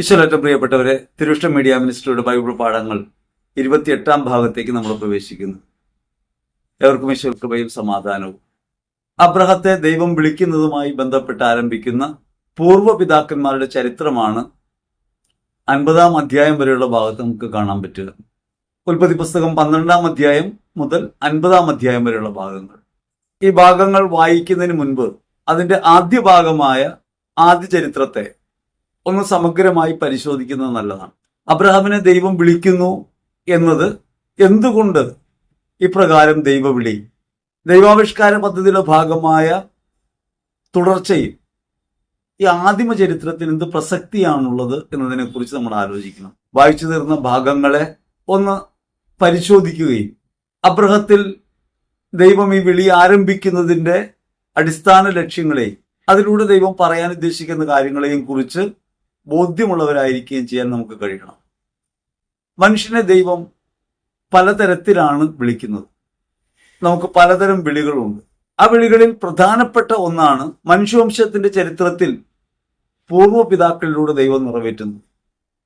ഈശ്വരറ്റ പ്രിയപ്പെട്ടവരെ തിരുവിഷ്ട media മിനിസ്റ്ററുടെ Bible പാഠങ്ങൾ ഇരുപത്തിയെട്ടാം ഭാഗത്തേക്ക് നമ്മൾ പ്രവേശിക്കുന്നു. എവർക്കും ഈശ്വര കൃപയും സമാധാനവും. അബ്രഹത്തെ ദൈവം വിളിക്കുന്നതുമായി ബന്ധപ്പെട്ട് ആരംഭിക്കുന്ന പൂർവ പിതാക്കന്മാരുടെ ചരിത്രമാണ് അൻപതാം അധ്യായം വരെയുള്ള ഭാഗത്ത് നമുക്ക് കാണാൻ പറ്റുക. ഉൽപ്പത്തി പുസ്തകം പന്ത്രണ്ടാം അധ്യായം മുതൽ അൻപതാം അധ്യായം വരെയുള്ള ഭാഗങ്ങൾ. ഈ ഭാഗങ്ങൾ വായിക്കുന്നതിന് മുൻപ് അതിന്റെ ആദ്യ ഭാഗമായ ആദ്യ ചരിത്രത്തെ ഒന്ന് സമഗ്രമായി പരിശോധിക്കുന്നത് നല്ലതാണ്. അബ്രഹാമിനെ ദൈവം വിളിക്കുന്നു എന്നത് എന്തുകൊണ്ട് ഇപ്രകാരം ദൈവവിളി ദൈവാവിഷ്കാര പദ്ധതിയുടെ ഭാഗമായ തുടർച്ചയിൽ ഈ ആദിമ ചരിത്രത്തിന് എന്ത് പ്രസക്തിയാണുള്ളത് എന്നതിനെ കുറിച്ച് നമ്മൾ ആലോചിക്കണം. വായിച്ചു തീർന്ന ഭാഗങ്ങളെ ഒന്ന് പരിശോധിക്കുകയും അബ്രഹത്തിൽ ദൈവം ഈ വിളി ആരംഭിക്കുന്നതിന്റെ അടിസ്ഥാന ലക്ഷ്യങ്ങളെയും അതിലൂടെ ദൈവം പറയാൻ ഉദ്ദേശിക്കുന്ന കാര്യങ്ങളെയും കുറിച്ച് ബോധ്യമുള്ളവരായിരിക്കുകയും ചെയ്യാൻ നമുക്ക് കഴിയണം. മനുഷ്യനെ ദൈവം പലതരത്തിലാണ് വിളിക്കുന്നത്. നമുക്ക് പലതരം വിളികളുണ്ട്. ആ വിളികളിൽ പ്രധാനപ്പെട്ട ഒന്നാണ് മനുഷ്യവംശത്തിന്റെ ചരിത്രത്തിൽ പൂർവ പിതാക്കളിലൂടെ ദൈവം നിറവേറ്റുന്നത്.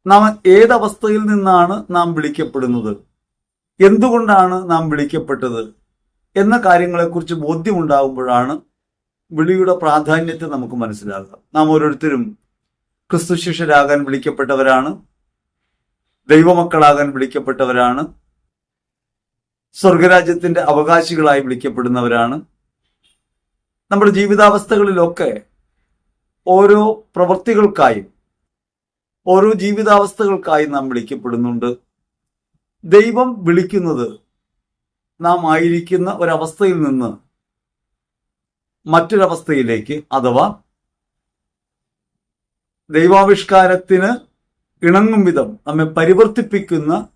നാം ഏതവസ്ഥയിൽ നിന്നാണ് നാം വിളിക്കപ്പെടുന്നത്? എന്തുകൊണ്ടാണ് നാം വിളിക്കപ്പെട്ടത്? എന്ന കാര്യങ്ങളെക്കുറിച്ച് ബോധ്യമുണ്ടാകുമ്പോഴാണ് വിളിയുടെ പ്രാധാന്യത്തെ നമുക്ക് മനസ്സിലാകുക. നാം ഓരോരുത്തരും ക്രിസ്തു ശിഷ്യരാകാൻ വിളിക്കപ്പെട്ടവരാണ്. ദൈവമക്കളാകാൻ വിളിക്കപ്പെട്ടവരാണ്. സ്വർഗരാജ്യത്തിന്റെ അവകാശികളായി വിളിക്കപ്പെടുന്നവരാണ്. നമ്മുടെ ജീവിതാവസ്ഥകളിലൊക്കെ ഓരോ പ്രവൃത്തികൾക്കായും ഓരോ ജീവിതാവസ്ഥകൾക്കായും നാം വിളിക്കപ്പെടുന്നുണ്ട്. ദൈവം വിളിക്കുന്നത് നാം ആയിരിക്കുന്ന ഒരവസ്ഥയിൽ നിന്ന് മറ്റൊരവസ്ഥയിലേക്ക് അഥവാ ദൈവാവിഷ്കാരത്തിന് ഇണങ്ങും വിധം നമ്മെ പരിവർത്തിപ്പിക്കുന്ന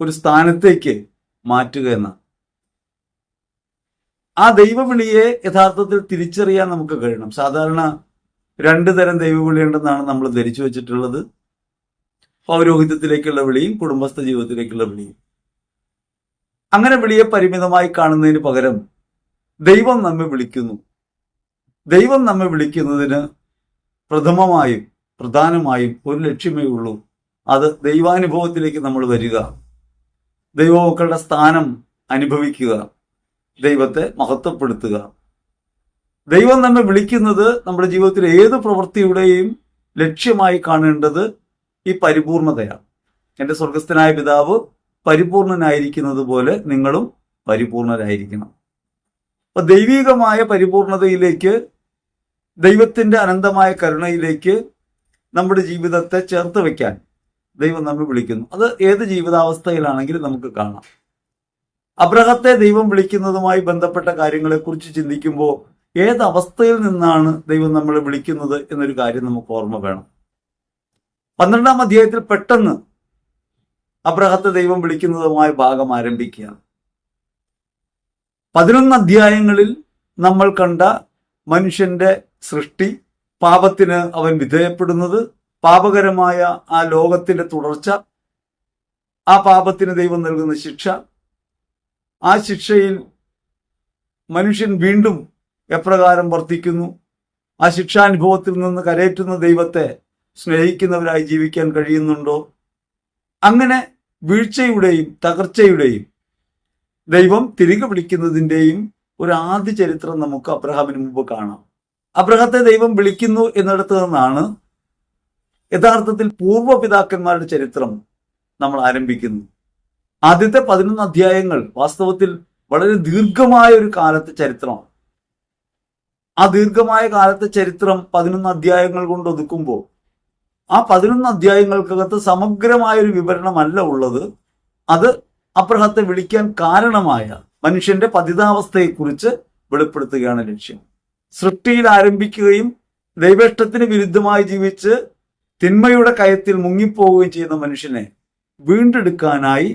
ഒരു സ്ഥാനത്തേക്ക് മാറ്റുക എന്ന ആ ദൈവവിളിയെ യഥാർത്ഥത്തിൽ തിരിച്ചറിയാൻ നമുക്ക് കഴിയണം. സാധാരണ രണ്ട് തരം ദൈവവിളി ഉണ്ടെന്നാണ് നമ്മൾ ധരിച്ചു വെച്ചിട്ടുള്ളത്. പൗരോഹിത്യത്തിലേക്കുള്ള വിളിയും കുടുംബസ്ഥ ജീവിതത്തിലേക്കുള്ള വിളിയും. അങ്ങനെ വിളിയെ പരിമിതമായി കാണുന്നതിന് പകരം ദൈവം നമ്മെ വിളിക്കുന്നു. ദൈവം നമ്മെ വിളിക്കുന്നതിന് പ്രഥമമായും പ്രധാനമായും ഒരു ലക്ഷ്യമേ ഉള്ളൂ. അത് ദൈവാനുഭവത്തിലേക്ക് നമ്മൾ വരിക. ദൈവമക്കളുടെ സ്ഥാനം അനുഭവിക്കുക. ദൈവത്തെ മഹത്വപ്പെടുത്തുക. ദൈവം നമ്മെ വിളിക്കുന്നത് നമ്മുടെ ജീവിതത്തിലെ ഏത് പ്രവൃത്തിയുടെയും ലക്ഷ്യമായി കാണേണ്ടത് ഈ പരിപൂർണതയാണ്. എന്റെ സ്വർഗസ്ഥനായ പിതാവ് പരിപൂർണനായിരിക്കുന്നത് പോലെ നിങ്ങളും പരിപൂർണരായിരിക്കണം. അപ്പൊ ദൈവികമായ പരിപൂർണതയിലേക്ക് ദൈവത്തിന്റെ അനന്തമായ കരുണയിലേക്ക് നമ്മുടെ ജീവിതത്തെ ചേർത്ത് വയ്ക്കാൻ ദൈവം നമ്മെ വിളിക്കുന്നു. അത് ഏത് ജീവിതാവസ്ഥയിലാണെങ്കിലും നമുക്ക് കാണാം. അബ്രഹത്തെ ദൈവം വിളിക്കുന്നതുമായി ബന്ധപ്പെട്ട കാര്യങ്ങളെക്കുറിച്ച് ചിന്തിക്കുമ്പോൾ ഏത് അവസ്ഥയിൽ നിന്നാണ് ദൈവം നമ്മളെ വിളിക്കുന്നത് എന്നൊരു കാര്യം നമുക്ക് ഓർമ്മ വേണം. പന്ത്രണ്ടാം അധ്യായത്തിൽ പെട്ടെന്ന് അബ്രഹത്തെ ദൈവം വിളിക്കുന്നതുമായ ഭാഗം ആരംഭിക്കുകയാണ്. പതിനൊന്ന് അധ്യായങ്ങളിൽ നമ്മൾ കണ്ട മനുഷ്യന്റെ സൃഷ്ടി പാപത്തിന് അവൻ വിധേയപ്പെടുന്നത് പാപകരമായ ആ ലോകത്തിന്റെ തുടർച്ച ആ പാപത്തിന് ദൈവം നൽകുന്ന ശിക്ഷ. ആ ശിക്ഷയിൽ മനുഷ്യൻ വീണ്ടും എപ്രകാരം വർത്തിക്കുന്നു? ആ ശിക്ഷാനുഭവത്തിൽ നിന്ന് കരയറ്റുന്ന ദൈവത്തെ സ്നേഹിക്കുന്നവരായി ജീവിക്കാൻ കഴിയുന്നുണ്ടോ? അങ്ങനെ വീഴ്ചയുടെയും തകർച്ചയുടെയും ദൈവം തിരികെ വിളിക്കുന്നതിന്റെയും ഒരു ആദ്യ ചരിത്രം നമുക്ക് അബ്രഹാമിന് മുമ്പ് കാണാം. അബ്രഹത്തെ ദൈവം വിളിക്കുന്നു എന്നിടത്ത് നിന്നാണ് യഥാർത്ഥത്തിൽ പൂർവപിതാക്കന്മാരുടെ ചരിത്രം നമ്മൾ ആരംഭിക്കുന്നു. ആദ്യത്തെ പതിനൊന്ന് അധ്യായങ്ങൾ വാസ്തവത്തിൽ വളരെ ദീർഘമായ ഒരു കാലത്തെ ചരിത്രമാണ് ആ ദീർഘമായ കാലത്തെ ചരിത്രം പതിനൊന്ന് അധ്യായങ്ങൾ കൊണ്ട് ഒതുക്കുമ്പോൾ ആ പതിനൊന്ന് അധ്യായങ്ങൾക്കകത്ത് സമഗ്രമായ ഒരു വിവരണമല്ല ഉള്ളത്. അത് അബ്രഹത്തെ വിളിക്കാൻ കാരണമായ മനുഷ്യന്റെ പതിതാവസ്ഥയെക്കുറിച്ച് വെളിപ്പെടുത്തുകയാണ് ലക്ഷ്യം. സൃഷ്ടിയിൽ ആരംഭിക്കുകയും ദൈവേഷ്ടത്തിന് വിരുദ്ധമായി ജീവിച്ച് തിന്മയുടെ കയത്തിൽ മുങ്ങിപ്പോവുകയും ചെയ്യുന്ന മനുഷ്യനെ വീണ്ടെടുക്കാനായി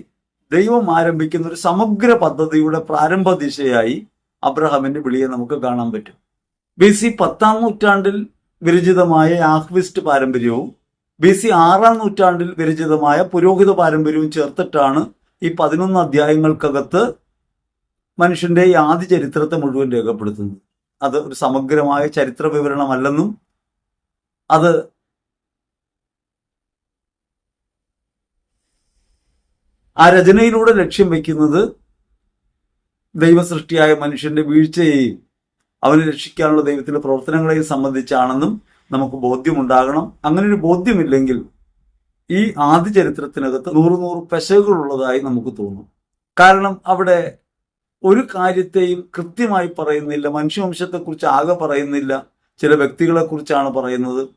ദൈവം ആരംഭിക്കുന്ന ഒരു സമഗ്ര പദ്ധതിയുടെ പ്രാരംഭ ദിശയായി അബ്രഹാമിന്റെ വിളിയെ നമുക്ക് കാണാൻ പറ്റും. ബി സി പത്താം നൂറ്റാണ്ടിൽ വിരചിതമായ യാഹ്വിസ്റ്റ് പാരമ്പര്യവും ബി സി ആറാം നൂറ്റാണ്ടിൽ വിരചിതമായ പുരോഹിത പാരമ്പര്യവും ചേർത്തിട്ടാണ് ഈ പതിനൊന്ന് അധ്യായങ്ങൾക്കകത്ത് മനുഷ്യന്റെ ആദ്യ ചരിത്രത്തെ മുഴുവൻ രേഖപ്പെടുത്തുന്നത്. അത് ഒരു സമഗ്രമായ ചരിത്ര വിവരണമല്ലെന്നും അത് ആ രചനയിലൂടെ ലക്ഷ്യം വയ്ക്കുന്നത് ദൈവസൃഷ്ടിയായ മനുഷ്യന്റെ വീഴ്ചയെയും അവനെ രക്ഷിക്കാനുള്ള ദൈവത്തിന്റെ പ്രവർത്തനങ്ങളെയും സംബന്ധിച്ചാണെന്നും നമുക്ക് ബോധ്യമുണ്ടാകണം. അങ്ങനെ ഒരു ബോധ്യമില്ലെങ്കിൽ ഈ ആദ്യ ചരിത്രത്തിനകത്ത് നൂറ് നൂറ് പെശകുകളുള്ളതായി നമുക്ക് തോന്നും. കാരണം അവിടെ ഒരു കാര്യത്തെയും കൃത്യമായി പറയുന്നില്ല. മനുഷ്യവംശത്തെക്കുറിച്ച് ആകെ പറയുന്നില്ല. ചില വ്യക്തികളെക്കുറിച്ചാണ് പറയുന്നത്.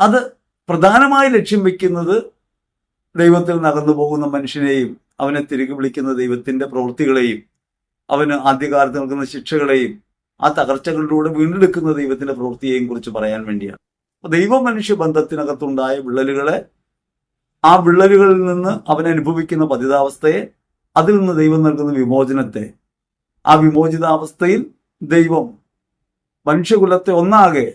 അത് പ്രധാനമായി ലക്ഷ്യം വെക്കുന്നത് ദൈവത്തിൽ നടന്നു പോകുന്ന മനുഷ്യനെയും അവനെ തിരികെ വിളിക്കുന്ന ദൈവത്തിന്റെ പ്രവൃത്തികളെയും അവന് ആദ്യകാലത്ത് നൽകുന്ന ശിക്ഷകളെയും ആ തകർച്ചകളിലൂടെ വീണ്ടെടുക്കുന്ന ദൈവത്തിന്റെ പ്രവൃത്തിയെയും കുറിച്ച് പറയാൻ വേണ്ടിയാണ്. അപ്പൊ ദൈവ മനുഷ്യ ബന്ധത്തിനകത്തുണ്ടായ വിള്ളലുകളെ ആ വിള്ളലുകളിൽ നിന്ന് അവൻ അനുഭവിക്കുന്ന പതിതാവസ്ഥയെ അതിൽ നിന്ന് ദൈവം നൽകുന്ന വിമോചനത്തെ ആ വിമോചിതാവസ്ഥയിൽ ദൈവം മനുഷ്യകുലത്തെ ഒന്നാകെ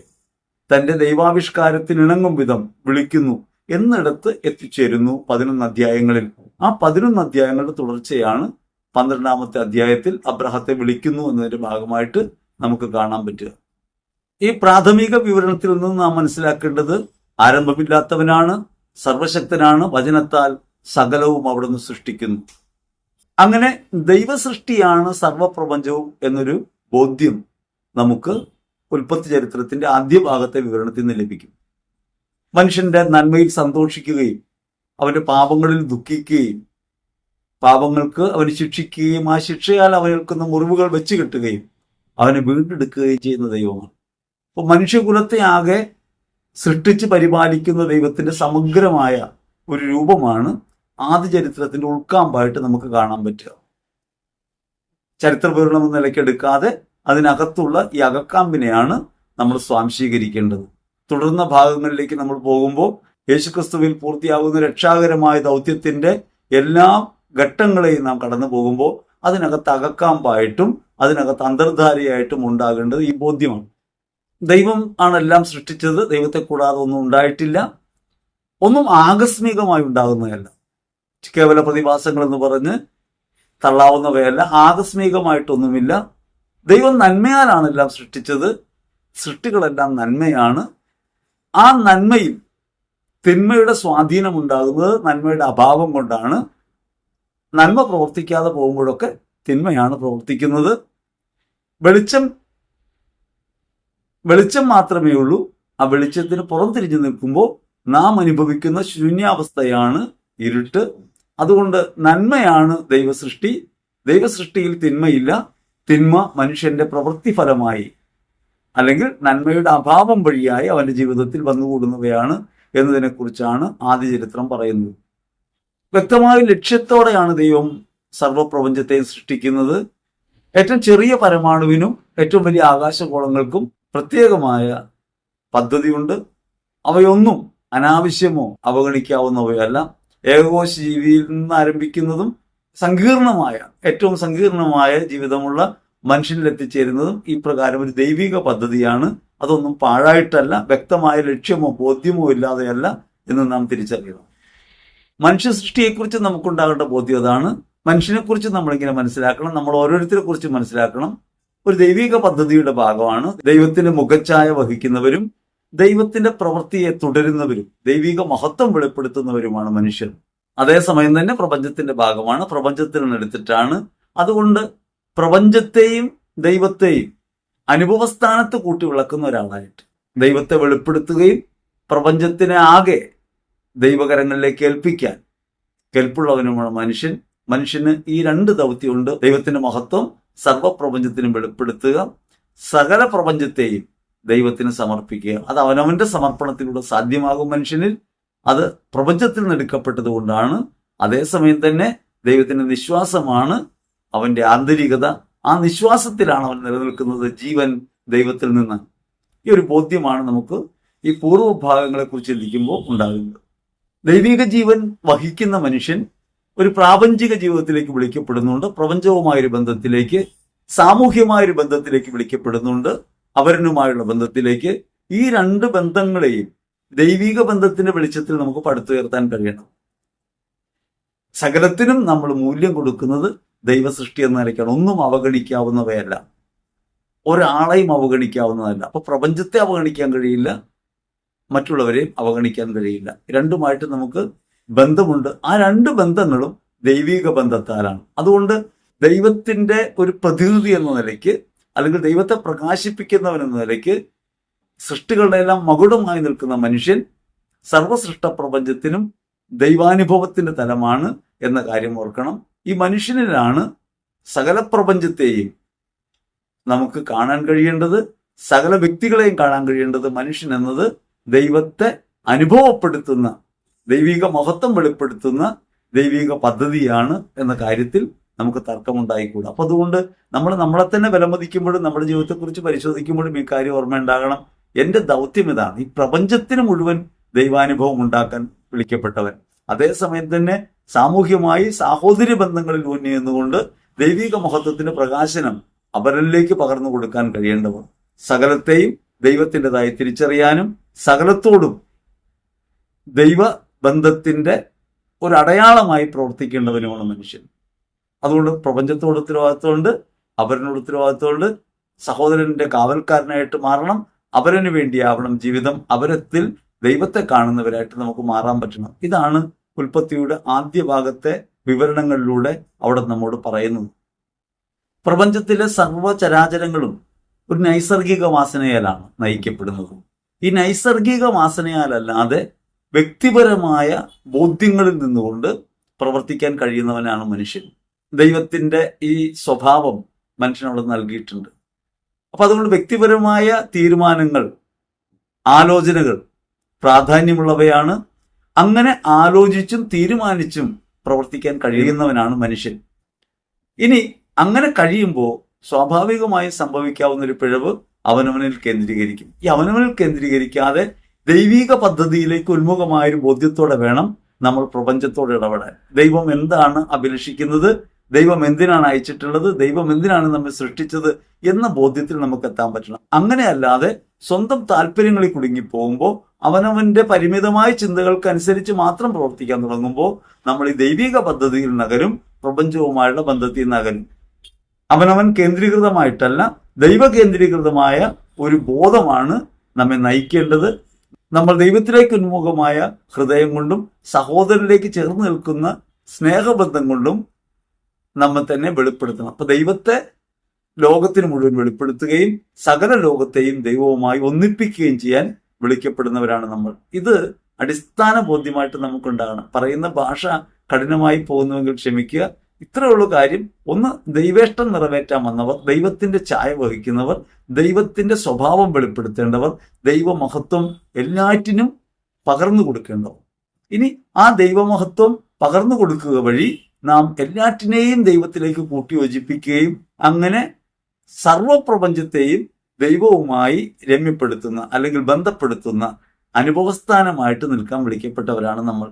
തന്റെ ദൈവാവിഷ്കാരത്തിന് ഇണങ്ങും വിധം വിളിക്കുന്നു എന്നിടത്ത് എത്തിച്ചേരുന്നു പതിനൊന്ന് അധ്യായങ്ങളിൽ. ആ പതിനൊന്ന് അധ്യായങ്ങളുടെ തുടർച്ചയാണ് പന്ത്രണ്ടാമത്തെ അധ്യായത്തിൽ അബ്രഹത്തെ വിളിക്കുന്നു എന്നതിന്റെ ഭാഗമായിട്ട് നമുക്ക് കാണാൻ പറ്റുക. ഈ പ്രാഥമിക വിവരണത്തിൽ നിന്ന് നാം മനസ്സിലാക്കേണ്ടത് ആരംഭമില്ലാത്തവനാണ് സർവശക്തനാണ് വചനത്താൽ സകലവും അവിടുന്ന് സൃഷ്ടിക്കുന്നു. അങ്ങനെ ദൈവസൃഷ്ടിയാണ് സർവപ്രപഞ്ചവും എന്നൊരു ബോധ്യം നമുക്ക് ഉൽപ്പത്തി ചരിത്രത്തിന്റെ ആദ്യ ഭാഗത്തെ വിവരണത്തിൽ നിന്ന് ലഭിക്കും. മനുഷ്യന്റെ നന്മയിൽ സന്തോഷിക്കുകയും അവന്റെ പാപങ്ങളിൽ ദുഃഖിക്കുകയും പാപങ്ങൾക്ക് അവന് ശിക്ഷിക്കുകയും ആ ശിക്ഷയാൽ അവനേൽക്കുന്ന മുറിവുകൾ വെച്ച് കെട്ടുകയും അവനെ വീണ്ടെടുക്കുകയും ചെയ്യുന്ന ദൈവമാണ്. അപ്പോൾ മനുഷ്യകുലത്തെ ആകെ സൃഷ്ടിച്ച് പരിപാലിക്കുന്ന ദൈവത്തിന്റെ സമഗ്രമായ ഒരു രൂപമാണ് ആദ്യ ചരിത്രത്തിന്റെ ഉൾക്കാമ്പായിട്ട് നമുക്ക് കാണാൻ പറ്റുക. ചരിത്രപൂരണം എന്ന നിലയ്ക്കെടുക്കാതെ അതിനകത്തുള്ള ഈ അകക്കാമ്പിനെയാണ് നമ്മൾ സ്വാംശീകരിക്കേണ്ടത്. തുടർന്ന ഭാഗങ്ങളിലേക്ക് നമ്മൾ പോകുമ്പോൾ യേശുക്രിസ്തുവിൽ പൂർത്തിയാകുന്ന രക്ഷാകരമായ ദൗത്യത്തിന്റെ എല്ലാ ഘട്ടങ്ങളെയും നാം കടന്നു പോകുമ്പോൾ അതിനകത്ത് അകക്കാമ്പായിട്ടും അതിനകത്ത് അന്തർധാരയായിട്ടും ഉണ്ടാകേണ്ടത് ഈ ബോധ്യമാണ്. ദൈവം ആണ് എല്ലാം സൃഷ്ടിച്ചത്. ദൈവത്തെ കൂടാതെ ഒന്നും ഉണ്ടായിട്ടില്ല. ഒന്നും ആകസ്മികമായി ഉണ്ടാകുന്നതല്ല. കേവല പ്രതിഭാസങ്ങൾ എന്ന് പറഞ്ഞ് തള്ളാവുന്നവയല്ല. ആകസ്മികമായിട്ടൊന്നുമില്ല. ദൈവം നന്മയാലാണ് എല്ലാം സൃഷ്ടിച്ചത്. സൃഷ്ടികളെല്ലാം നന്മയാണ്. ആ നന്മയിൽ തിന്മയുടെ സ്വാധീനം ഉണ്ടാകുന്നത് നന്മയുടെ അഭാവം കൊണ്ടാണ്. നന്മ പ്രവർത്തിക്കാതെ പോകുമ്പോഴൊക്കെ തിന്മയാണ് പ്രവർത്തിക്കുന്നത്. വെളിച്ചം വെളിച്ചം മാത്രമേ ഉള്ളൂ. ആ വെളിച്ചത്തിന് പുറംതിരിഞ്ഞു നിൽക്കുമ്പോൾ നാം അനുഭവിക്കുന്ന ശൂന്യാവസ്ഥയാണ് ഇരുട്ട്. അതുകൊണ്ട് നന്മയാണ് ദൈവസൃഷ്ടി. ദൈവസൃഷ്ടിയിൽ തിന്മയില്ല. തിന്മ മനുഷ്യന്റെ പ്രവൃത്തി ഫലമായി അല്ലെങ്കിൽ നന്മയുടെ അഭാവം വഴിയായി അവന്റെ ജീവിതത്തിൽ വന്നുകൂടുന്നവയാണ് എന്നതിനെക്കുറിച്ചാണ് ആദ്യ ചരിത്രം പറയുന്നത്. വ്യക്തമായ ലക്ഷ്യത്തോടെയാണ് ദൈവം സർവപ്രപഞ്ചത്തെ സൃഷ്ടിക്കുന്നത്. ഏറ്റവും ചെറിയ പരമാണുവിനും ഏറ്റവും വലിയ ആകാശഗോളങ്ങൾക്കും പ്രത്യേകമായ പദ്ധതിയുണ്ട്. അവയൊന്നും അനാവശ്യമോ അവഗണിക്കാവുന്നവയല്ല. ഏകകോശ ജീവിയിൽ നിന്ന് ആരംഭിക്കുന്നതും സങ്കീർണമായ ഏറ്റവും സങ്കീർണമായ ജീവിതമുള്ള മനുഷ്യനിൽ എത്തിച്ചേരുന്നതും ഈ പ്രകാരം ഒരു ദൈവിക പദ്ധതിയാണ്. അതൊന്നും പാഴായിട്ടല്ല വ്യക്തമായ ലക്ഷ്യമോ ബോധ്യമോ ഇല്ലാതെയല്ല എന്ന് നാം തിരിച്ചറിയണം. മനുഷ്യ സൃഷ്ടിയെക്കുറിച്ച് നമുക്കുണ്ടാകേണ്ട ബോധ്യം അതാണ്. മനുഷ്യനെക്കുറിച്ച് നമ്മളിങ്ങനെ മനസ്സിലാക്കണം നമ്മൾ ഓരോരുത്തരെ കുറിച്ച് മനസ്സിലാക്കണം. ഒരു ദൈവിക പദ്ധതിയുടെ ഭാഗമാണ് ദൈവത്തിന്റെ മുഖച്ഛായ വഹിക്കുന്നവരും ദൈവത്തിന്റെ പ്രവൃത്തിയെ തുടരുന്നവരും ദൈവിക മഹത്വം വെളിപ്പെടുത്തുന്നവരുമാണ് മനുഷ്യർ. അതേസമയം തന്നെ പ്രപഞ്ചത്തിന്റെ ഭാഗമാണ്. പ്രപഞ്ചത്തിൽ നിന്നെടുത്തിട്ടാണ് അതുകൊണ്ട് പ്രപഞ്ചത്തെയും ദൈവത്തെയും അനുഭവസ്ഥാനത്ത് കൂട്ടി വിളക്കുന്ന ഒരാളായിട്ട് ദൈവത്തെ വെളിപ്പെടുത്തുകയും പ്രപഞ്ചത്തിനെ ആകെ ദൈവകരങ്ങളിലേക്ക് ഏൽപ്പിക്കാൻ കെൽപ്പുള്ളവനുമാണ് മനുഷ്യൻ. മനുഷ്യന് ഈ രണ്ട് ദൗത്യമുണ്ട്. ദൈവത്തിന്റെ മഹത്വം സർവപ്രപഞ്ചത്തിനും വെളിപ്പെടുത്തുക. സകല പ്രപഞ്ചത്തെയും ദൈവത്തിന് സമർപ്പിക്കുക. അത് അവനവന്റെ സമർപ്പണത്തിലൂടെ സാധ്യമാകും മനുഷ്യനിൽ. അത് പ്രപഞ്ചത്തിൽ നിന്ന് കൊണ്ടാണ് അതേസമയം തന്നെ ദൈവത്തിന്റെ നിശ്വാസമാണ് അവന്റെ ആന്തരികത. ആ നിശ്വാസത്തിലാണ് അവൻ നിലനിൽക്കുന്നത് ജീവൻ ദൈവത്തിൽ നിന്ന്. ഈ ഒരു ബോധ്യമാണ് നമുക്ക് ഈ പൂർവഭാഗങ്ങളെ കുറിച്ച് ചിന്തിക്കുമ്പോൾ ഉണ്ടാകുന്നത്. ദൈവിക ജീവൻ വഹിക്കുന്ന മനുഷ്യൻ ഒരു പ്രാപഞ്ചിക ജീവിതത്തിലേക്ക് വിളിക്കപ്പെടുന്നുണ്ട്. പ്രപഞ്ചവുമായൊരു ബന്ധത്തിലേക്ക് സാമൂഹ്യമായൊരു ബന്ധത്തിലേക്ക് വിളിക്കപ്പെടുന്നുണ്ട്. അവരനുമായുള്ള ബന്ധത്തിലേക്ക് ഈ രണ്ട് ബന്ധങ്ങളെയും ദൈവിക ബന്ധത്തിന്റെ വെളിച്ചത്തിൽ നമുക്ക് പടുത്തുയർത്താൻ കഴിയണം. സകലത്തിനും നമ്മൾ മൂല്യം കൊടുക്കുന്നത് ദൈവസൃഷ്ടി എന്ന നിലയ്ക്കാണ്. ഒന്നും അവഗണിക്കാവുന്നവയല്ല. ഒരാളെയും അവഗണിക്കാവുന്നതല്ല. അപ്പൊ പ്രപഞ്ചത്തെ അവഗണിക്കാൻ കഴിയില്ല. മറ്റുള്ളവരെയും അവഗണിക്കാൻ കഴിയില്ല. രണ്ടുമായിട്ട് നമുക്ക് ബന്ധമുണ്ട്. ആ രണ്ട് ബന്ധങ്ങളും ദൈവിക ബന്ധത്താലാണ്. അതുകൊണ്ട് ദൈവത്തിന്റെ ഒരു പ്രതിനിധി എന്ന നിലയ്ക്ക് അല്ലെങ്കിൽ ദൈവത്തെ പ്രകാശിപ്പിക്കുന്നവൻ എന്ന നിലയ്ക്ക് സൃഷ്ടികളുടെ എല്ലാം മകുടമായി നിൽക്കുന്ന മനുഷ്യൻ സർവസൃഷ്ട പ്രപഞ്ചത്തിനും ദൈവാനുഭവത്തിന്റെ തലമാണ് എന്ന കാര്യം ഓർക്കണം. ഈ മനുഷ്യനിലാണ് സകല പ്രപഞ്ചത്തെയും നമുക്ക് കാണാൻ കഴിയേണ്ടത് സകല വ്യക്തികളെയും കാണാൻ കഴിയേണ്ടത് മനുഷ്യൻ എന്നത് ദൈവത്തെ അനുഭവപ്പെടുത്തുന്ന ദൈവിക മഹത്വം വെളിപ്പെടുത്തുന്ന ദൈവിക പദ്ധതിയാണ് എന്ന കാര്യത്തിൽ നമുക്ക് തർക്കമുണ്ടായിക്കൂടാ. അപ്പൊ അതുകൊണ്ട് നമ്മൾ നമ്മളെ തന്നെ വിലമതിക്കുമ്പോഴും നമ്മുടെ ജീവിതത്തെക്കുറിച്ച് പരിശോധിക്കുമ്പോഴും ഈ കാര്യം ഓർമ്മ ഉണ്ടാകണം. എന്റെ ദൗത്യം ഇതാണ്. ഈ പ്രപഞ്ചത്തിന് മുഴുവൻ ദൈവാനുഭവം ഉണ്ടാക്കാൻ വിളിക്കപ്പെട്ടവൻ. അതേസമയം തന്നെ സാമൂഹ്യമായി സാഹോദര്യ ബന്ധങ്ങളിൽ ഊന്നി നിന്നുകൊണ്ട് ദൈവിക മഹത്വത്തിന്റെ പ്രകാശനം അവരിലേക്ക് പകർന്നു കൊടുക്കാൻ കഴിയേണ്ടവർ സകലത്തെയും ദൈവത്തിന്റെതായി തിരിച്ചറിയാനും സകലത്തോടും ദൈവ ബന്ധത്തിന്റെ ഒരടയാളമായി പ്രവർത്തിക്കേണ്ടവനുമാണ് മനുഷ്യൻ. അതുകൊണ്ട് പ്രപഞ്ചത്തോട് ഉത്തരവാദിത്വമുണ്ട് അവരനോട് ഉത്തരവാദിത്വമുണ്ട്. സഹോദരന്റെ കാവൽക്കാരനായിട്ട് മാറണം. അവരന് വേണ്ടിയാവണം ജീവിതം. അവരത്തിൽ ദൈവത്തെ കാണുന്നവരായിട്ട് നമുക്ക് മാറാൻ പറ്റണം. ഇതാണ് ഉൽപ്പത്തിയുടെ ആദ്യ ഭാഗത്തെ വിവരണങ്ങളിലൂടെ അവിടെ നമ്മോട് പറയുന്നത്. പ്രപഞ്ചത്തിലെ സർവചരാചരങ്ങളും ഒരു നൈസർഗിക വാസനയാലാണ് നയിക്കപ്പെടുന്നത്. ഈ നൈസർഗിക വാസനയാലല്ലാതെ വ്യക്തിപരമായ ബോധ്യങ്ങളിൽ നിന്നുകൊണ്ട് പ്രവർത്തിക്കാൻ കഴിയുന്നവനാണ് മനുഷ്യൻ. ദൈവത്തിന്റെ ഈ സ്വഭാവം മനുഷ്യനവിടെ നൽകിയിട്ടുണ്ട്. അപ്പൊ അതുകൊണ്ട് വ്യക്തിപരമായ തീരുമാനങ്ങൾ ആലോചനകൾ പ്രാധാന്യമുള്ളവയാണ്. അങ്ങനെ ആലോചിച്ചും തീരുമാനിച്ചും പ്രവർത്തിക്കാൻ കഴിയുന്നവനാണ് മനുഷ്യൻ. ഇനി അങ്ങനെ കഴിയുമ്പോൾ സ്വാഭാവികമായും സംഭവിക്കാവുന്ന ഒരു പിഴവ് അവനവനിൽ കേന്ദ്രീകരിക്കും. ഈ അവനവനിൽ കേന്ദ്രീകരിക്കാതെ ദൈവിക പദ്ധതിയിലേക്ക് ഉന്മുഖമായ ഒരു ബോധ്യത്തോടെ വേണം നമ്മൾ പ്രപഞ്ചത്തോട് ഇടപെടാൻ. ദൈവം എന്താണ് അഭിലഷിക്കുന്നത്? ദൈവം എന്തിനാണ് അയച്ചിട്ടുള്ളത്? ദൈവം എന്തിനാണ് നമ്മെ സൃഷ്ടിച്ചത് എന്ന ബോധ്യത്തിൽ നമുക്ക് എത്താൻ പറ്റണം. അങ്ങനെയല്ലാതെ സ്വന്തം താല്പര്യങ്ങളിൽ കുടുങ്ങി പോകുമ്പോൾ അവനവന്റെ പരിമിതമായ ചിന്തകൾക്കനുസരിച്ച് മാത്രം പ്രവർത്തിക്കാൻ തുടങ്ങുമ്പോൾ നമ്മൾ ഈ ദൈവിക പദ്ധതിയിൽ നഗരും പ്രപഞ്ചവുമായുള്ള ബന്ധത്തിൽ നഗരും അവനവൻ കേന്ദ്രീകൃതമായിട്ടല്ല ദൈവ കേന്ദ്രീകൃതമായ ഒരു ബോധമാണ് നമ്മെ നയിക്കേണ്ടത്. നമ്മൾ ദൈവത്തിലേക്ക് ഉന്മുഖമായ ഹൃദയം കൊണ്ടും സഹോദരനിലേക്ക് ചേർന്ന് നിൽക്കുന്ന സ്നേഹബന്ധം കൊണ്ടും നമ്മെ തന്നെ വെളിപ്പെടുത്തണം. അപ്പൊ ദൈവത്തെ ലോകത്തിന് മുഴുവൻ വെളിപ്പെടുത്തുകയും സകല ലോകത്തെയും ദൈവവുമായി ഒന്നിപ്പിക്കുകയും ചെയ്യാൻ വിളിക്കപ്പെടുന്നവരാണ് നമ്മൾ. ഇത് അടിസ്ഥാന ബോധ്യമായിട്ട് നമുക്കുണ്ടാകണം. പറയുന്ന ഭാഷ കഠിനമായി പോകുന്നുവെങ്കിൽ ക്ഷമിക്കുക. ഇത്രയുള്ള കാര്യം. ഒന്ന് ദൈവേഷ്ടം നിറവേറ്റാൻ വന്നവർ ദൈവത്തിന്റെ ചായ വഹിക്കുന്നവർ ദൈവത്തിന്റെ സ്വഭാവം വെളിപ്പെടുത്തേണ്ടവർ ദൈവമഹത്വം എല്ലാറ്റിനും പകർന്നു കൊടുക്കേണ്ടവർ. ഇനി ആ ദൈവമഹത്വം പകർന്നു കൊടുക്കുക വഴി നാം എല്ലാറ്റിനെയും ദൈവത്തിലേക്ക് കൂട്ടിയോജിപ്പിക്കുകയും അങ്ങനെ സർവപ്രപഞ്ചത്തെയും ദൈവവുമായി രമ്യപ്പെടുത്തുന്ന അല്ലെങ്കിൽ ബന്ധപ്പെടുത്തുന്ന അനുഭവസ്ഥാനമായിട്ട് നിൽക്കാൻ വിളിക്കപ്പെട്ടവരാണ് നമ്മൾ.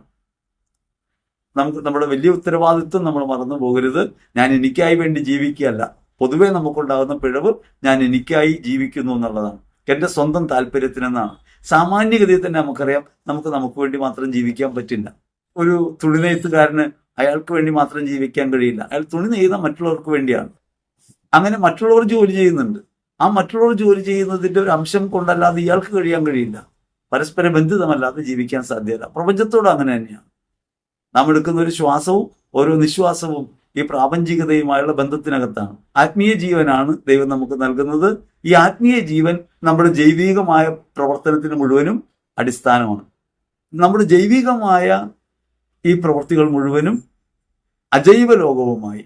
നമുക്ക് നമ്മുടെ വലിയ ഉത്തരവാദിത്വം നമ്മൾ മറന്നു പോകരുത്. ഞാൻ എനിക്കായി വേണ്ടി ജീവിക്കുകയല്ല. പൊതുവെ നമുക്കുണ്ടാകുന്ന പിഴവ് ഞാൻ എനിക്കായി ജീവിക്കുന്നു എന്നുള്ളതാണ്. എന്റെ സ്വന്തം താല്പര്യത്തിനെന്നാണ്. സാമാന്യഗതിയിൽ തന്നെ നമുക്കറിയാം നമുക്ക് നമുക്ക് വേണ്ടി മാത്രം ജീവിക്കാൻ പറ്റില്ല. ഒരു തുണിനെയ്ത്തുകാരന് അയാൾക്ക് വേണ്ടി മാത്രം ജീവിക്കാൻ കഴിയില്ല. അയാൾ തുണി നെയ്ത മറ്റുള്ളവർക്ക് വേണ്ടിയാണ്. അങ്ങനെ മറ്റുള്ളവർ ജോലി ചെയ്യുന്നുണ്ട്. ആ മറ്റുള്ളവർ ജോലി ചെയ്യുന്നതിന്റെ ഒരു അംശം കൊണ്ടല്ലാതെ ഇയാൾക്ക് കഴിയാൻ കഴിയില്ല. പരസ്പര ബന്ധിതമല്ലാതെ ജീവിക്കാൻ സാധ്യത പ്രപഞ്ചത്തോട് അങ്ങനെ തന്നെയാണ്. നാം എടുക്കുന്ന ഒരു ശ്വാസവും ഓരോ നിശ്വാസവും ഈ പ്രാപഞ്ചികതയുമായുള്ള ബന്ധത്തിനകത്താണ്. ആത്മീയ ജീവനാണ് ദൈവം നമുക്ക് നൽകുന്നത്. ഈ ആത്മീയ ജീവൻ നമ്മുടെ ജൈവികമായ പ്രവർത്തനത്തിന് മുഴുവനും അടിസ്ഥാനമാണ്. നമ്മുടെ ജൈവികമായ ഈ പ്രവൃത്തികൾ മുഴുവനും അജൈവ ലോകവുമായി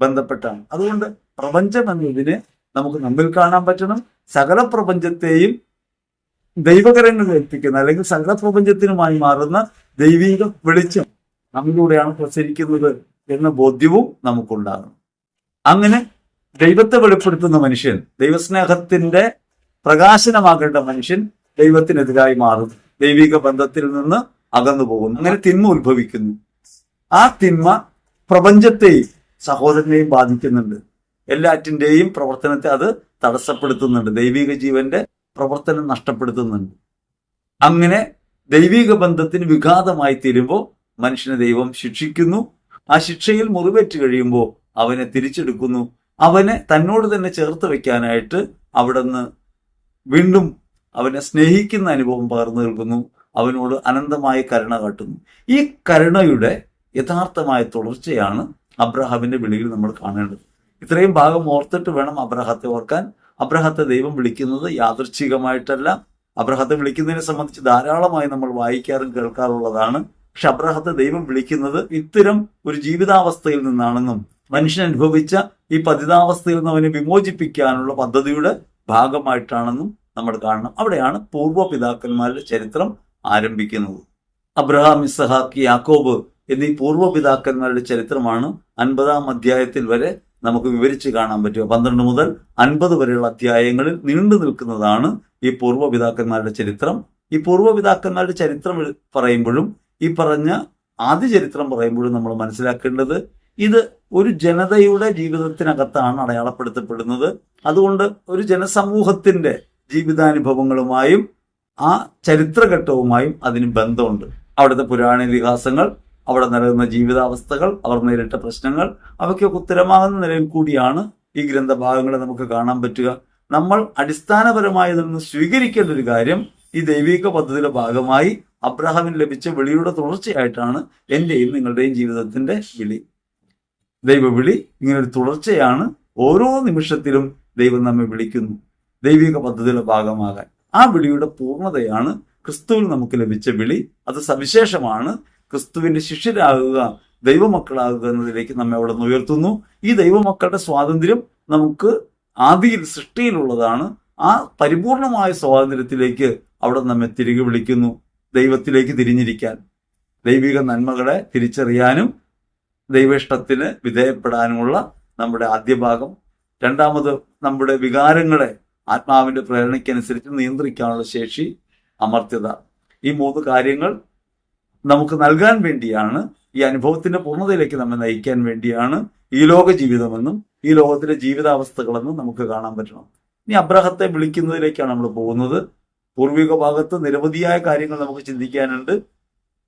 ബന്ധപ്പെട്ടാണ്. അതുകൊണ്ട് പ്രപഞ്ചം എന്നതിനെ നമുക്ക് നമ്മിൽ കാണാൻ പറ്റണം. സകല പ്രപഞ്ചത്തെയും ദൈവകരങ്ങൾ ഏൽപ്പിക്കുന്ന അല്ലെങ്കിൽ സകല പ്രപഞ്ചത്തിനുമായി മാറുന്ന ദൈവിക വെളിച്ചം നമ്മിലൂടെയാണ് പ്രസരിക്കുന്നത് എന്ന ബോധ്യവും നമുക്കുണ്ടാകണം. അങ്ങനെ ദൈവത്തെ വെളിപ്പെടുത്തുന്ന മനുഷ്യൻ ദൈവസ്നേഹത്തിന്റെ പ്രകാശനമാകേണ്ട മനുഷ്യൻ ദൈവത്തിനെതിരായി മാറുന്നു. ദൈവിക ബന്ധത്തിൽ നിന്ന് അകന്നു പോകുന്നു. അങ്ങനെ തിന്മ ഉത്ഭവിക്കുന്നു. ആ തിന്മ പ്രപഞ്ചത്തെയും സഹോദരനെയും ബാധിക്കുന്നുണ്ട്. എല്ലാറ്റിന്റെയും പ്രവർത്തനത്തെ അത് തടസ്സപ്പെടുത്തുന്നുണ്ട്. ദൈവിക ജീവന്റെ പ്രവർത്തനം നഷ്ടപ്പെടുത്തുന്നുണ്ട്. അങ്ങനെ ദൈവിക ബന്ധത്തിന് വിഘാതമായി തീരുമ്പോൾ മനുഷ്യനെ ദൈവം ശിക്ഷിക്കുന്നു. ആ ശിക്ഷയിൽ മുറിവേറ്റ് കഴിയുമ്പോൾ അവനെ തിരിച്ചെടുക്കുന്നു. അവനെ തന്നോട് തന്നെ ചേർത്ത് വെക്കാനായിട്ട് അവിടുന്ന് വീണ്ടും അവനെ സ്നേഹിക്കുന്ന അനുഭവം പകർന്നു നൽകുന്നു. അവനോട് അനന്തമായ കരുണ കാട്ടുന്നു. ഈ കരുണയുടെ യഥാർത്ഥമായ തുടർച്ചയാണ് അബ്രഹാമിന്റെ വിളിയിൽ നമ്മൾ കാണേണ്ടത്. ഇത്രയും ഭാഗം ഓർത്തിട്ട് വേണം അബ്രഹത്തെ ഓർക്കാൻ. അബ്രഹത്തെ ദൈവം വിളിക്കുന്നത് യാദൃച്ഛികമായിട്ടല്ല അബ്രഹത്തെ വിളിക്കുന്നതിനെ സംബന്ധിച്ച് ധാരാളമായി നമ്മൾ വായിക്കാറും കേൾക്കാറുള്ളതാണ്. പക്ഷെ അബ്രഹത്തെ ദൈവം വിളിക്കുന്നത് ഇത്തരം ഒരു ജീവിതാവസ്ഥയിൽ നിന്നാണെന്നും മനുഷ്യൻ അനുഭവിച്ച ഈ പതിതാവസ്ഥയിൽ നിന്ന് അവനെ വിമോചിപ്പിക്കാനുള്ള പദ്ധതിയുടെ ഭാഗമായിട്ടാണെന്നും നമ്മൾ കാണണം. അവിടെയാണ് പൂർവ പിതാക്കന്മാരുടെ ചരിത്രം. ആരംഭിക്കുന്നത് അബ്രഹാം ഇസഹാക്ക് യാക്കോബ് എന്നീ പൂർവപിതാക്കന്മാരുടെ ചരിത്രമാണ് അൻപതാം അധ്യായത്തിൽ വരെ നമുക്ക് വിവരിച്ച് കാണാൻ പറ്റുക. പന്ത്രണ്ട് മുതൽ അൻപത് വരെയുള്ള അധ്യായങ്ങളിൽ നീണ്ടു നിൽക്കുന്നതാണ് ഈ പൂർവപിതാക്കന്മാരുടെ ചരിത്രം. ഈ പൂർവപിതാക്കന്മാരുടെ ചരിത്രം പറയുമ്പോഴും ഈ പറഞ്ഞ ആദ്യ ചരിത്രം പറയുമ്പോഴും നമ്മൾ മനസ്സിലാക്കേണ്ടത് ഇത് ഒരു ജനതയുടെ ജീവിതത്തിനകത്താണ് അടയാളപ്പെടുത്തപ്പെടുന്നത്. അതുകൊണ്ട് ഒരു ജനസമൂഹത്തിന്റെ ജീവിതാനുഭവങ്ങളുമായും ആ ചരിത്രഘട്ടവുമായും അതിന് ബന്ധമുണ്ട്. അവിടുത്തെ പുരാണ ഇതിഹാസങ്ങൾ അവിടെ നിലനിന്ന ജീവിതാവസ്ഥകൾ അവർ നേരിട്ട പ്രശ്നങ്ങൾ അവയ്ക്കൊക്കെ ഉത്തരമാകുന്ന നിലയിൽ കൂടിയാണ് ഈ ഗ്രന്ഥഭാഗങ്ങളെ നമുക്ക് കാണാൻ പറ്റുക. നമ്മൾ അടിസ്ഥാനപരമായി ഇതിൽ നിന്ന് സ്വീകരിക്കേണ്ട ഒരു കാര്യം ഈ ദൈവിക പദ്ധതിയുടെ ഭാഗമായി അബ്രഹാമിന് ലഭിച്ച വിളിയുടെ തുടർച്ചയായിട്ടാണ് എന്റെയും നിങ്ങളുടെയും ജീവിതത്തിന്റെ വിളി. ദൈവവിളി ഇങ്ങനെ ഒരു തുടർച്ചയാണ് ഓരോ നിമിഷത്തിലും ദൈവം നമ്മെ വിളിക്കുന്നു. ദൈവിക പദ്ധതിയുടെ ഭാഗമാകാൻ. ആ വിളിയുടെ പൂർണതയാണ് ക്രിസ്തുവിൽ നമുക്ക് ലഭിച്ച വിളി. അത് സവിശേഷമാണ്. ക്രിസ്തുവിന്റെ ശിഷ്യരാകുക ദൈവമക്കളാകുക എന്നതിലേക്ക് നമ്മെ അവിടെ നിന്ന് ഉയർത്തുന്നു. ഈ ദൈവമക്കളുടെ സ്വാതന്ത്ര്യം നമുക്ക് ആദിയിൽ സൃഷ്ടിയിലുള്ളതാണ്. ആ പരിപൂർണമായ സ്വാതന്ത്ര്യത്തിലേക്ക് അവിടെ നമ്മെ തിരികെ വിളിക്കുന്നു. ദൈവത്തിലേക്ക് തിരിഞ്ഞിരിക്കാൻ. ദൈവിക നന്മകളെ തിരിച്ചറിയാനും ദൈവേഷ്ടത്തിന് വിധേയപ്പെടാനുമുള്ള നമ്മുടെ ആദ്യ ഭാഗം രണ്ടാമത് നമ്മുടെ വികാരങ്ങളെ ആത്മാവിന്റെ പ്രേരണയ്ക്കനുസരിച്ച് നിയന്ത്രിക്കാനുള്ള ശേഷി അമർത്യത. ഈ മൂന്ന് കാര്യങ്ങൾ നമുക്ക് നൽകാൻ വേണ്ടിയാണ് ഈ അനുഭവത്തിന്റെ പൂർണതയിലേക്ക് നമ്മെ നയിക്കാൻ വേണ്ടിയാണ് ഈ ലോക ജീവിതമെന്നും ഈ ലോകത്തിലെ ജീവിതാവസ്ഥകളെന്നും നമുക്ക് കാണാൻ പറ്റണം. ഇനി അബ്രഹത്തെ വിളിക്കുന്നതിലേക്കാണ് നമ്മൾ പോകുന്നത്. പൂർവിക ഭാഗത്ത് നിരവധിയായ കാര്യങ്ങൾ നമുക്ക് ചിന്തിക്കാനുണ്ട്.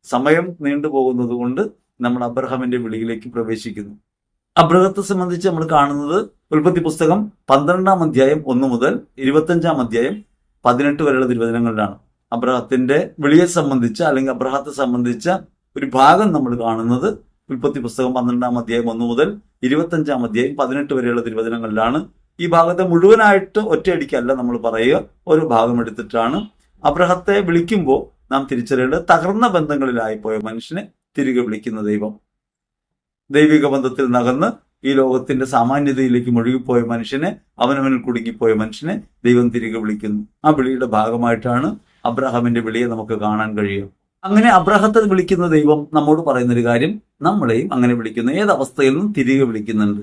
സമയം നീണ്ടുപോകുന്നത് കൊണ്ട് നമ്മൾ അബ്രഹാമിന്റെ വിളിയിലേക്ക് പ്രവേശിക്കുന്നു. അബ്രഹത്തെ സംബന്ധിച്ച് നമ്മൾ കാണുന്നത് ഉൽപ്പത്തി പുസ്തകം പന്ത്രണ്ടാം അധ്യായം ഒന്ന് മുതൽ ഇരുപത്തഞ്ചാം അധ്യായം പതിനെട്ട് വരെയുള്ള തിരുവചനങ്ങളിലാണ്. അബ്രഹത്തിന്റെ വിളിയെ സംബന്ധിച്ച അല്ലെങ്കിൽ അബ്രഹത്തെ സംബന്ധിച്ച ഒരു ഭാഗം നമ്മൾ കാണുന്നത് ഉൽപ്പത്തി പുസ്തകം പന്ത്രണ്ടാം അധ്യായം ഒന്ന് മുതൽ ഇരുപത്തഞ്ചാം അധ്യായം പതിനെട്ട് വരെയുള്ള തിരുവചനങ്ങളിലാണ്. ഈ ഭാഗത്തെ മുഴുവനായിട്ട് ഒറ്റയടിക്കല്ല നമ്മൾ പറയുക. ഒരു ഭാഗം എടുത്തിട്ടാണ്. അബ്രഹത്തെ വിളിക്കുമ്പോൾ നാം തിരിച്ചറിയേണ്ടത് തകർന്ന ബന്ധങ്ങളിലായി പോയ മനുഷ്യനെ തിരികെ വിളിക്കുന്ന ദൈവം. ദൈവിക ബന്ധത്തിൽ നകന്ന് ഈ ലോകത്തിന്റെ സാമാന്യതയിലേക്ക് മുഴുകിപ്പോയ മനുഷ്യനെ അവനവനിൽ കുടുങ്ങിപ്പോയ മനുഷ്യനെ ദൈവം തിരികെ വിളിക്കുന്നു. ആ വിളിയുടെ ഭാഗമായിട്ടാണ് അബ്രഹാമിന്റെ വിളിയെ നമുക്ക് കാണാൻ കഴിയും അങ്ങനെ അബ്രഹത്തെ വിളിക്കുന്ന ദൈവം നമ്മോട് പറയുന്ന ഒരു കാര്യം നമ്മളെയും അങ്ങനെ വിളിക്കുന്നു. ഏതവസ്ഥയിൽ നിന്നും തിരികെ വിളിക്കുന്നുണ്ട്.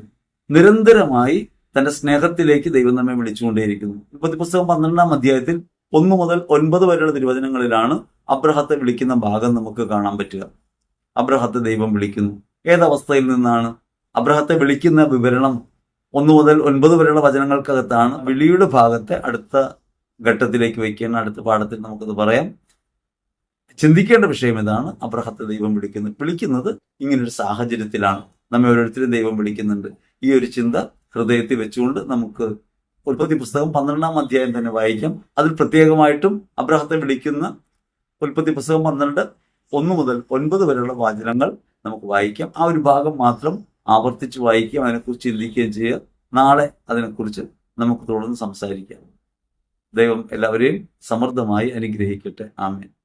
നിരന്തരമായി തന്റെ സ്നേഹത്തിലേക്ക് ദൈവം നമ്മെ വിളിച്ചുകൊണ്ടേയിരിക്കുന്നു. ഇപ്പത്തി പുസ്തകം പന്ത്രണ്ടാം അധ്യായത്തിൽ ഒന്നു മുതൽ ഒൻപത് വരെയുള്ള തിരുവചനങ്ങളിലാണ് അബ്രഹത്തെ വിളിക്കുന്ന ഭാഗം നമുക്ക് കാണാൻ പറ്റുക. അബ്രഹത്തെ ദൈവം വിളിക്കുന്നു. ഏതവസ്ഥയിൽ നിന്നാണ്? അബ്രഹത്തെ വിളിക്കുന്ന വിവരണം ഒന്ന് മുതൽ ഒൻപത് വരെയുള്ള വചനങ്ങൾക്കകത്താണ്. വിളിയുടെ ഭാഗത്തെ അടുത്ത ഘട്ടത്തിലേക്ക് വയ്ക്കുന്ന അടുത്ത പാഠത്തിൽ നമുക്കത് പറയാം. ചിന്തിക്കേണ്ട വിഷയം ഇതാണ്. അബ്രഹത്തെ ദൈവം വിളിക്കുന്നത് വിളിക്കുന്നത് ഇങ്ങനൊരു സാഹചര്യത്തിലാണ്. നമ്മെ ഓരോരുത്തരും ദൈവം വിളിക്കുന്നുണ്ട്. ഈ ഒരു ചിന്ത ഹൃദയത്തിൽ വെച്ചുകൊണ്ട് നമുക്ക് ഉൽപ്പത്തി പുസ്തകം പന്ത്രണ്ടാം അധ്യായം തന്നെ വായിക്കാം. അതിൽ പ്രത്യേകമായിട്ടും അബ്രഹത്തെ വിളിക്കുന്ന ഉൽപ്പത്തി പുസ്തകം പന്ത്രണ്ട് ഒന്ന് മുതൽ ഒൻപത് വരെയുള്ള വാചനങ്ങൾ നമുക്ക് വായിക്കാം. ആ ഒരു ഭാഗം മാത്രം ആവർത്തിച്ച് വായിക്കുകയും അതിനെക്കുറിച്ച് ചിന്തിക്കുകയും ചെയ്യുക. നാളെ അതിനെക്കുറിച്ച് നമുക്ക് തുടർന്ന് സംസാരിക്കാം. ദൈവം എല്ലാവരെയും സമൃദ്ധമായി അനുഗ്രഹിക്കട്ടെ. ആമേൻ.